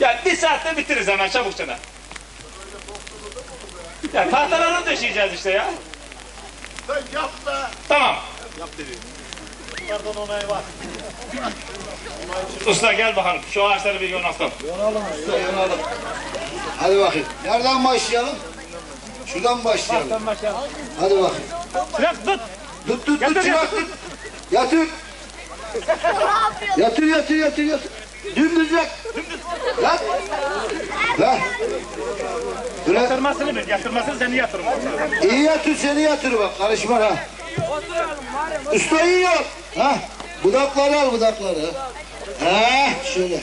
Ya bir saatte bitiririz hemen çabukçana. Ya tahtalarını döşeyeceğiz işte ya. Sen yap be. Tamam. Yukarıdan onay var. Usta gel bakalım. Şu ağaçları bir yonaltalım. Hadi bakayım. Nereden başlayalım? Şuradan başlayalım. Hadi bakayım. Çırak tut. Tut tut Yatır, tut çırak tut. Yatır. Yatır yatır yatır yatır. Dümdüz yat. Yat. Lan. Böyle Yatırmasını bil. Yatırmasını seni yatırım. iyi yatır seni yatır bak karışma ha. Usta iyi yat. Ha. Budakları al budakları. Ha şöyle.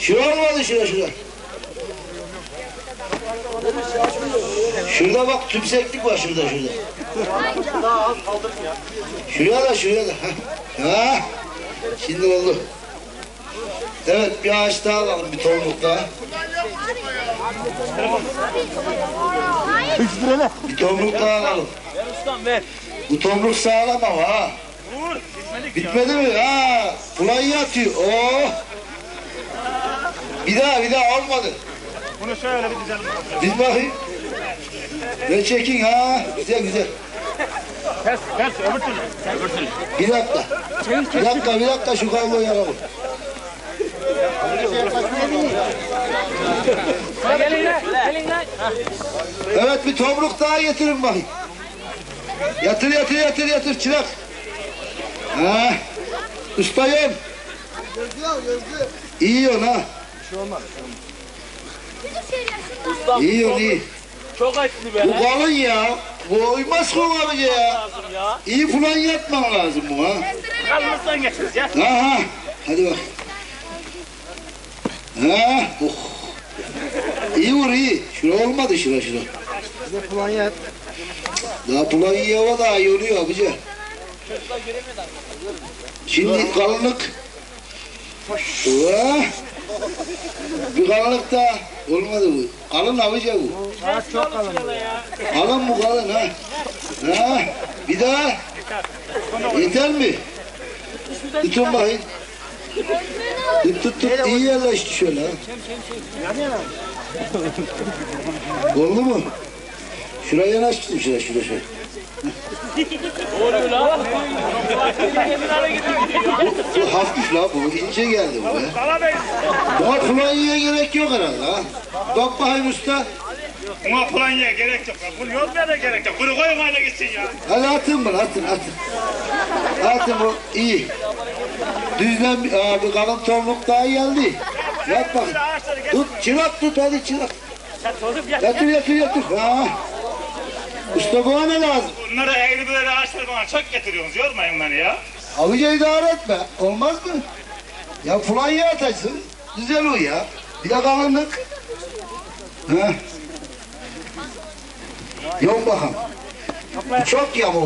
Şura olmadı şura şura. Şurada bak tümseklik var şurada şurada. Şuraya da şuraya da. Ha. Şimdi oldu. Evet bir ağaç daha alalım bir tomruk daha. Bir tomruk daha alalım. Ustam ver. Bu tomruk sağlam ama ha. Vur. Ya. Bitmedi mi? Ha. Burayı yatıyor. Oh. Bir daha bir daha olmadı. Bunu şöyle bir dizelim. Biz bakayım. Ve çekin ha. Güzel güzel. Ters, ters. Öbür türlü. Öbür türlü. Bir dakika. Bir dakika bir dakika şu kabloyu alalım. Gelin lan. Gelin lan. Evet bir tomruk daha getirin bakayım. Yatır yatır yatır yatır çırak. Ha. Ustayım. İyi yiyorsun ha. İyi yiyorsun iyi. Çok açtı be. Bu kalın ya. Bu uymaz abici ya. Ya. İyi falan yatman lazım bu ha. Kalmasından geçeriz ya. Aha. Hadi bak. Ha. Oh. İyi vur iyi. Şura olmadı şura şura. Falan yat. Daha pulan yava da yoruyor abici. Şimdi kalınlık. Vah. Bir kalınlık daha. Olmadı bu. Kalın abici bu. Ağaç çok kalın. Kalın bu kalın ha. Ha. Bir daha. Yeter mi? Tutun bakayım. Tut tut tut. İyi yerleşti şöyle. Oldu mu? Şuraya yanaştım şuraya şuraya şuraya. Oluyor lan. Bu hafif la bu ince geldi bu be. Buna kulanyaya gerek yok herhalde ha. Bak bakayım usta. Buna planyaya gerek yok. Bunu yolmaya da gerek yok. Bunu koyun hale gitsin ya. Hadi atın bunu atın atın. Atın bu iyi. Aa, bir kalın tomruk daha geldi. Yat getir. Tut çırak tut hadi çırak. Yatır yatır yatır. Ha. Usta buna ne lazım? Bunları eğri böyle ağaçları bana çok getiriyorsunuz. Yormayın beni ya. Abici idare etme. Olmaz mı? Ya fulanya atarsın. Güzel o ya. Bir de kalınlık. Ha. Yok bakalım. Çok yamuk.